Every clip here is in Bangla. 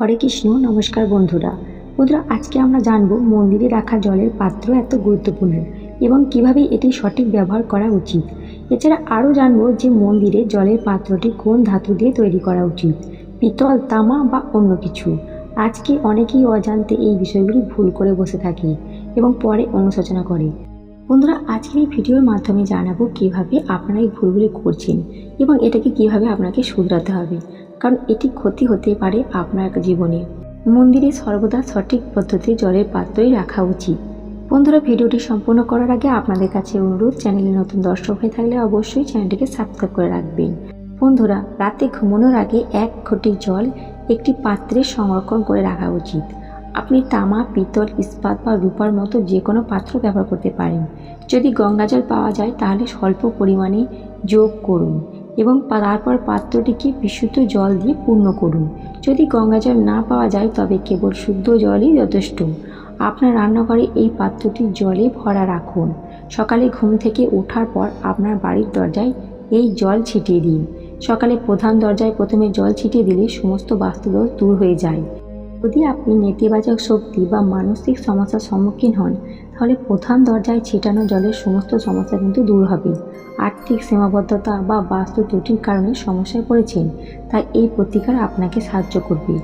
হরে কৃষ্ণ, নমস্কার বন্ধুরা। বন্ধুরা, আজকে আমরা জানব মন্দিরে রাখা জলের পাত্র এত গুরুত্বপূর্ণ এবং কীভাবে এটি সঠিক ব্যবহার করা উচিত। এছাড়া আরও জানব যে মন্দিরে জলের পাত্রটি কোন ধাতু দিয়ে তৈরি করা উচিত, পিতল, তামা বা অন্য কিছু। আজকে অনেকেই অজান্তে এই বিষয়গুলি ভুল করে বসে থাকে এবং পরে অনুশোচনা করে। বন্ধুরা, আজকের এই ভিডিওর মাধ্যমে জানাব কীভাবে আপনারা এই ভুলগুলি করছেন এবং এটাকে কীভাবে আপনাকে শুধরাতে হবে। কারণ এটি ক্ষতি হতে পারে আপনার জীবনে। মন্দিরে সর্বদা সঠিক পদ্ধতি জলের পাত্রই রাখা উচিত। বন্ধুরা, ভিডিওটি সম্পূর্ণ করার আগে আপনাদের কাছে অনুরোধ, চ্যানেলে নতুন দর্শক হয়ে থাকলে অবশ্যই চ্যানেলটিকে সাবস্ক্রাইব করে রাখবেন। বন্ধুরা, রাতে ঘুমানোর আগে এক ঘটি জল একটি পাত্রে সংরক্ষণ করে রাখা উচিত। আপনি তামা, পিতল, ইস্পাত বা রূপার মতো যে কোনো পাত্র ব্যবহার করতে পারেন। যদি গঙ্গা জল পাওয়া যায়, তাহলে স্বল্প পরিমাণে যোগ করুন। এবং তারপর পাত্রটিকে বিশুদ্ধ জল দিয়ে পূর্ণ করুন। যদি গঙ্গা জল না পাওয়া যায়, তবে কেবল শুদ্ধ জলই যথেষ্ট। আপনার রান্নাঘরে এই পাত্রটি জলে ভরা রাখুন। সকালে ঘুম থেকে ওঠার পর আপনার বাড়ির দরজায় এই জল ছিটিয়ে দিন। সকালে প্রধান দরজায় প্রথমে জল ছিটিয়ে দিলে সমস্ত বাস্তুদোষ দূর হয়ে যায়। যদি আপনি নেতিবাচক শক্তি বা মানসিক সমস্যার সম্মুখীন হন তাহলে প্রধান দরজায় ছিটানো জলের সমস্ত সমস্যা কিন্তু দূর হবে। আর্থিক সীমাবদ্ধতা বা বাস্তু ত্রুটির কারণে সমস্যায় পড়েছেন, তাই এই প্রতিকার আপনাকে সাহায্য করবে।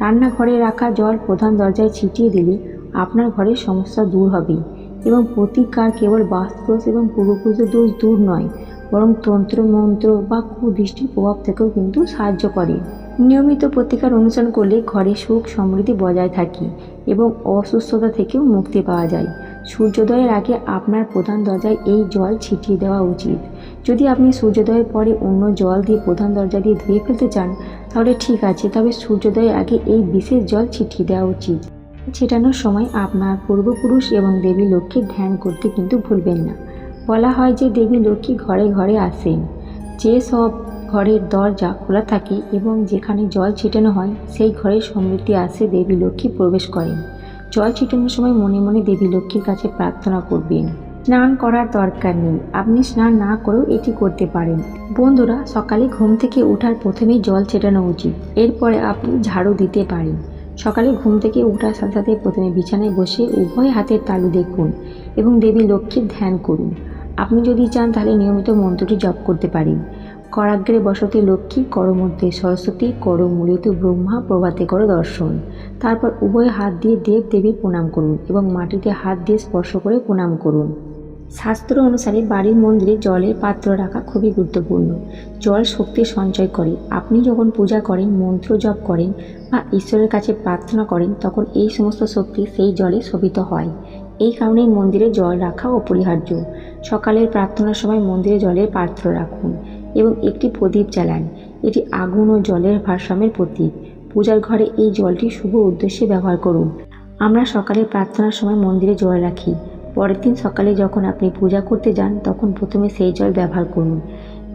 রান্নাঘরে রাখা জল প্রধান দরজায় ছিটিয়ে দিলে আপনার ঘরের সমস্যা দূর হবে এবং প্রতিকার কেবল বাস্তুদোষ এবং পূর্বপুরুষের দোষ দূর নয়, বরং তন্ত্র মন্ত্র বা কুদৃষ্টির প্রভাব থেকেও কিন্তু সাহায্য করে। নিয়মিত প্রতিকার অনুসরণ করলে ঘরে সুখ সমৃদ্ধি বজায় থাকে এবং অসুস্থতা থেকেও মুক্তি পাওয়া যায়। সূর্যোদয়ের আগে আপনার প্রধান দরজায় এই জল ছিটিয়ে দেওয়া উচিত। যদি আপনি সূর্যোদয়ের পরে অন্য জল দিয়ে প্রধান দরজা দিয়ে ধুয়ে ফেলতে চান, তাহলে ঠিক আছে, তবে সূর্যোদয়ের আগে এই বিশেষ জল ছিটিয়ে দেওয়া উচিত। ছেটানোর সময় আপনার পূর্বপুরুষ এবং দেবী লক্ষ্মীর ধ্যান করতে কিন্তু ভুলবেন না। বলা হয় যে দেবী লক্ষ্মী ঘরে ঘরে আসেন। যে সব ঘরের দরজা খোলা থাকে এবং যেখানে জল ছিটানো হয়, সেই ঘরে সমৃদ্ধি আসে দেবী লক্ষ্মী প্রবেশ করেন। জল ছিটানোর সময় মনে মনে দেবী লক্ষ্মীর কাছে প্রার্থনা করবেন। স্নান করার দরকার নেই। আপনি স্নান না করেও এটি করতে পারেন। বন্ধুরা, সকালে ঘুম থেকে ওঠার প্রথমেই জল ছেটানো উচিত। এরপরে আপনি ঝাড়ু দিতে পারেন। সকালে ঘুম থেকে ওঠার সাথে সাথে প্রথমে বিছানায় বসে উভয় হাতের তালু দেখুন এবং দেবী লক্ষ্মীর ধ্যান করুন। আপনি যদি চান তাহলে নিয়মিত মন্ত্রটি জপ করতে পারেন। করাগ্রে বসতে লক্ষ্মী করমধ্যে সরস্বতী কর মূলিত ব্রহ্মা প্রভাতে করো দর্শন। তারপর উভয় হাত দিয়ে দেব দেবীর প্রণাম করুন এবং মাটিতে হাত দিয়ে স্পর্শ করে প্রণাম করুন। শাস্ত্র অনুসারে বাড়ির মন্দিরে জলের পাত্র রাখা খুবই গুরুত্বপূর্ণ। জল শক্তি সঞ্চয় করে। আপনি যখন পূজা করেন, মন্ত্র জপ করেন বা ঈশ্বরের কাছে প্রার্থনা করেন, তখন এই সমস্ত শক্তি সেই জলে শোভিত হয়। এই কারণেই মন্দিরে জল রাখা অপরিহার্য। সকালের প্রার্থনার সময় মন্দিরে জলের পাত্র রাখুন। এবং একটি প্রদীপ জ্বালান। এটি আগুন ও জলের ভারসাম্যের প্রতীক। পূজার ঘরে এই জলটি শুভ উদ্দেশ্যে ব্যবহার করুন। আমরা সকালে প্রার্থনার সময় মন্দিরে জল রাখি। পরের দিন সকালে যখন আপনি পূজা করতে যান, তখন প্রথমে সেই জল ব্যবহার করুন।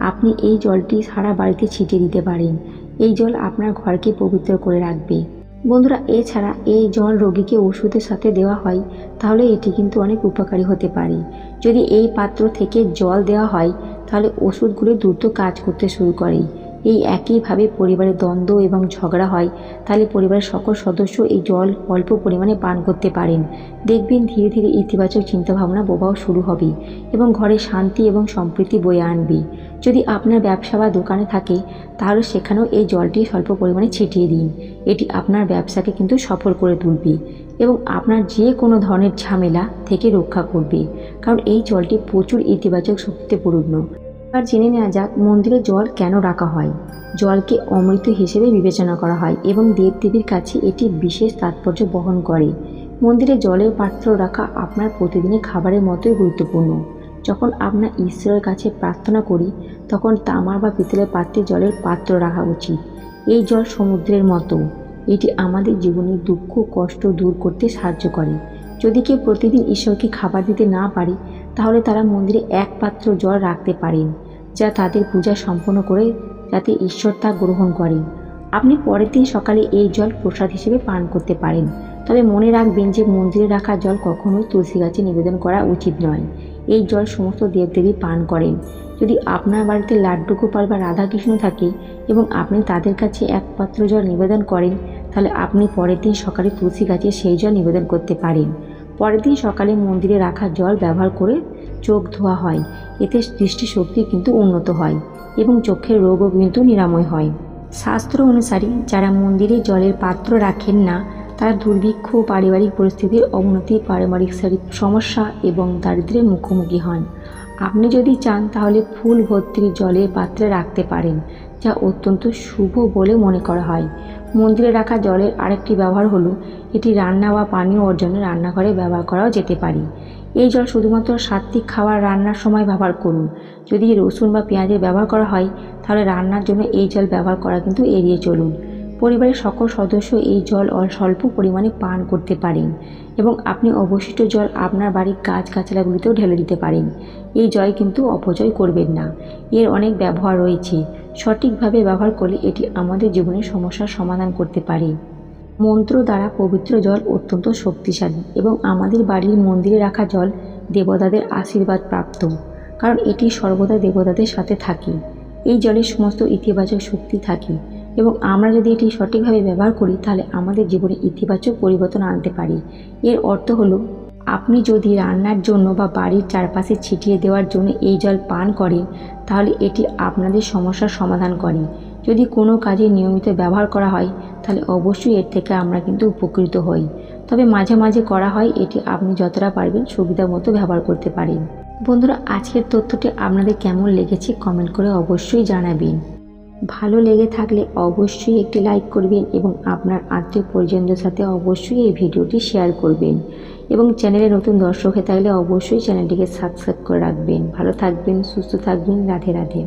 আপনি এই জলটি সারা বাড়িতে ছিটিয়ে দিতে পারেন। এই জল আপনার ঘরকে পবিত্র করে রাখবে। বন্ধুরা, এছাড়া এই জল রোগীকে ওষুধের সাথে দেওয়া হয়, তাহলে এটি কিন্তু অনেক উপকারী হতে পারে। যদি এই পাত্র থেকে জল দেওয়া হয় তাহলে ওষুধগুলো দ্রুত কাজ করতে শুরু করে। এই একইভাবে পরিবারে দ্বন্দ্ব এবং ঝগড়া হয়, তাহলে পরিবারের সকল সদস্য এই জল অল্প পরিমাণে পান করতে পারেন। দেখবেন ধীরে ধীরে ইতিবাচক চিন্তাভাবনা প্রবাহ শুরু হবে এবং ঘরে শান্তি এবং সম্প্রীতি বয়ে আনবে। যদি আপনার ব্যবসা বা দোকানে থাকে, তাহলে সেখানেও এই জলটি স্বল্প পরিমাণে ছিটিয়ে দিন। এটি আপনার ব্যবসাকে কিন্তু সফল করে তুলবে এবং আপনার যে কোনো ধরনের ঝামেলা থেকে রক্ষা করবে। কারণ এই জলটি প্রচুর ইতিবাচক শক্তিতে পূর্ণ। এবার জেনে নেওয়া যাক মন্দিরে জল কেন রাখা হয়। জলকে অমৃত হিসেবে বিবেচনা করা হয় এবং দেবদেবীর কাছে এটি বিশেষ তাৎপর্য বহন করে। মন্দিরে জলের পাত্র রাখা আপনার প্রতিদিনের খাবারের মতোই গুরুত্বপূর্ণ। যখন আমরা ঈশ্বরের কাছে প্রার্থনা করি, তখন তামার বা পিতলের পাত্রে জলের পাত্র রাখা উচিত। এই জল সমুদ্রের মতো। এটি আমাদের জীবনের দুঃখ, কষ্ট দূর করতে সাহায্য করে। যদি কেউ প্রতিদিন ঈশ্বরকে খাবার দিতে না পারে, তাহলে তারা মন্দিরে এক পাত্র জল রাখতে পারেন। যা তাদের পূজা সম্পন্ন করে যাতে ঈশ্বর তা গ্রহণ করেন। আপনি পরের দিন সকালে এই জল প্রসাদ হিসেবে পান করতে পারেন। তবে মনে রাখবেন যে মন্দিরে রাখা জল কখনোই তুলসী গাছে নিবেদন করা উচিত নয়। এই জল সমস্ত দেবদেবী পান করেন। যদি আপনার বাড়িতে লাড্ডু গোপাল বা রাধাকৃষ্ণ থাকে এবং আপনি তাদের কাছে এক পাত্র জল নিবেদন করেন, তাহলে আপনি পরের দিন সকালে তুলসী গাছে সেই জল নিবেদন করতে পারেন। পরের দিন সকালে মন্দিরে রাখা জল ব্যবহার করে চোখ ধোয়া হয়। এতে দৃষ্টিশক্তি কিন্তু উন্নত হয় এবং চোখের রোগও কিন্তু নিরাময় হয়। শাস্ত্র অনুসারে যারা মন্দিরে জলের পাত্র রাখেন না, তারা দুর্ভিক্ষ, পারিবারিক পরিস্থিতির অবনতি, পারিবারিক সমস্যা এবং দারিদ্রের মুখোমুখি হন। আপনি যদি চান তাহলে ফুল ভর্তি জলের পাত্রে রাখতে পারেন, যা অত্যন্ত শুভ বলে মনে করা হয়। মন্দিরে রাখা জলের আরেকটি ব্যবহার হলো, এটি রান্না বা পানীয় অর্জনে রান্নাঘরে ব্যবহার করাও যেতে পারে। এই জল শুধুমাত্র সাত্বিক খাবার রান্নার সময় ব্যবহার করুন। যদি রসুন বা পেঁয়াজের ব্যবহার করা হয়, তাহলে রান্নার জন্য এই জল ব্যবহার করা কিন্তু এড়িয়ে চলুন। পরিবারের সকল সদস্য এই জল স্বল্প পরিমাণে পান করতে পারেন এবং আপনি অবশিষ্ট জল আপনার বাড়ির গাছগাছালাগুলিতেও ঢেলে দিতে পারেন। এই জল কিন্তু অপচয় করবেন না। এর অনেক ব্যবহার রয়েছে। সঠিকভাবে ব্যবহার করলে এটি আমাদের জীবনের সমস্যার সমাধান করতে পারে। মন্ত্র দ্বারা পবিত্র জল অত্যন্ত শক্তিশালী এবং আমাদের বাড়ির মন্দিরে রাখা জল দেবতাদের আশীর্বাদ প্রাপ্ত, কারণ এটি সর্বদা দেবতাদের সাথে থাকে। এই জলের সমস্ত ইতিবাচক শক্তি থাকে। এবং আমরা যদি এটি সঠিকভাবে ব্যবহার করি, তাহলে আমাদের জীবনে ইতিবাচক পরিবর্তন আনতে পারি। এর অর্থ হলো, আপনি যদি রান্নার জন্য বা বাড়ির চারপাশে ছিটিয়ে দেওয়ার জন্য এই জল পান করেন, তাহলে এটি আপনাদের সমস্যার সমাধান করে। যদি কোনো কাজে নিয়মিত ব্যবহার করা হয়, তাহলে অবশ্যই এর থেকে আমরা কিন্তু উপকৃত হই। তবে মাঝে মাঝে করা হয়, এটি আপনি যতটা পারবেন সুবিধা মতো ব্যবহার করতে পারেন। বন্ধুরা, আজকের তথ্যটি আপনাদের কেমন লেগেছে, কমেন্ট করে অবশ্যই জানাবেন। ভালো লেগে থাকলে অবশ্যই একটি লাইক করবেন এবং আপনার আত্মীয় পরিজনদের সাথে অবশ্যই এই ভিডিওটি শেয়ার করবেন। এবং চ্যানেলে নতুন দর্শক হয়ে থাকলে অবশ্যই চ্যানেলটিকে সাবস্ক্রাইব করে রাখবেন। ভালো থাকবেন, সুস্থ থাকবেন, রাধে রাধে।